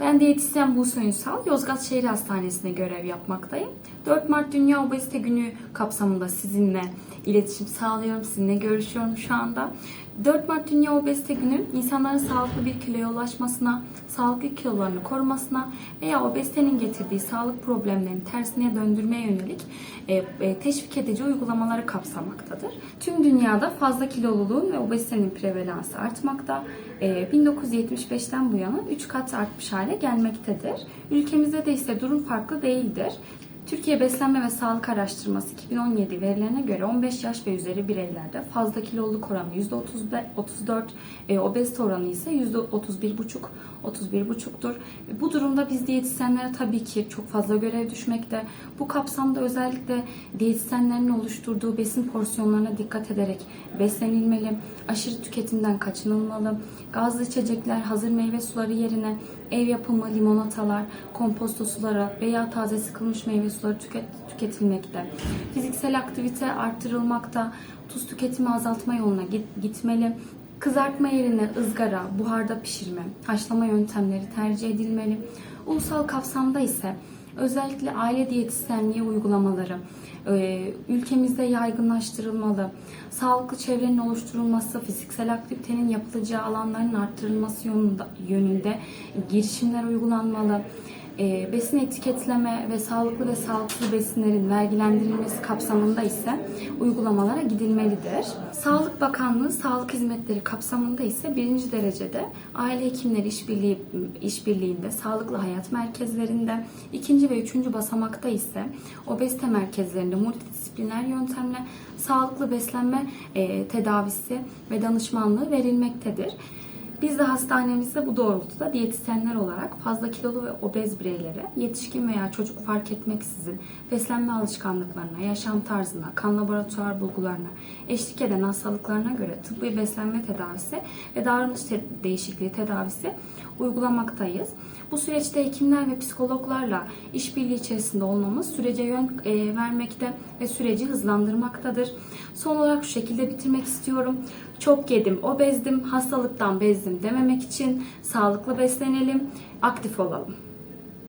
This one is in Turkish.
Ben diyetisyen Buse Ünsal, Yozgat Şehir Hastanesi'nde görev yapmaktayım. 4 Mart Dünya Obezite Günü kapsamında sizinle iletişim sağlıyorum, sizinle görüşüyorum şu anda. 4 Mart Dünya Obezite Günü insanların sağlıklı bir kiloya ulaşmasına, sağlıklı kilolarını korumasına veya obezitenin getirdiği sağlık problemlerini tersine döndürmeye yönelik e, e, teşvik edici uygulamaları kapsamaktadır. Tüm dünyada fazla kiloluluğun ve obezitenin prevalansı artmakta. E, 1975'ten bu yana 3 kat artmış hale gelmektedir. Ülkemizde de ise durum farklı değildir. Türkiye Beslenme ve Sağlık Araştırması 2017 verilerine göre 15 yaş ve üzeri bireylerde fazla kiloluluk oranı %34, e, obezite oranı ise %31,5 31,5'tur. Bu durumda biz diyetisyenlere tabii ki çok fazla görev düşmekte. Bu kapsamda özellikle diyetisyenlerin oluşturduğu besin porsiyonlarına dikkat ederek beslenilmeli, aşırı tüketimden kaçınılmalı, gazlı içecekler, hazır meyve suları yerine ev yapımı limonatalar, komposto suları veya taze sıkılmış meyve suları tüket, tüketilmekte. Fiziksel aktivite arttırılmakta, tuz tüketimi azaltma yoluna git- gitmeli. Kızartma yerine ızgara, buharda pişirme, haşlama yöntemleri tercih edilmeli. Ulusal kapsamda ise özellikle aile diyetisyenliği uygulamaları e, ülkemizde yaygınlaştırılmalı. Sağlıklı çevrenin oluşturulması, fiziksel aktivitenin yapılacağı alanların arttırılması yönünde girişimler uygulanmalı. E, besin etiketleme ve sağlıklı ve sağlıksız besinlerin vergilendirilmesi kapsamında ise uygulamalara gidilmelidir. Sağlık Bakanlığı sağlık hizmetleri kapsamında ise birinci derecede aile hekimleri işbirliği işbirliğinde sağlıklı hayat merkezlerinde, ikinci ve üçüncü basamakta ise obezite merkezlerinde multidisipliner yöntemle sağlıklı beslenme e, tedavisi ve danışmanlığı verilmektedir. Biz de hastanemizde bu doğrultuda diyetisyenler olarak fazla kilolu ve obez bireylere, yetişkin veya çocuk fark etmeksizin beslenme alışkanlıklarına, yaşam tarzına, kan laboratuvar bulgularına, eşlik eden hastalıklarına göre tıbbi beslenme tedavisi ve davranış değişikliği tedavisi uygulamaktayız. Bu süreçte hekimler ve psikologlarla işbirliği içerisinde olmamız sürece yön e, vermekte ve süreci hızlandırmaktadır. Son olarak şu şekilde bitirmek istiyorum. Çok yedim, obezdim, hastalıktan bezdim dememek için sağlıklı beslenelim, aktif olalım.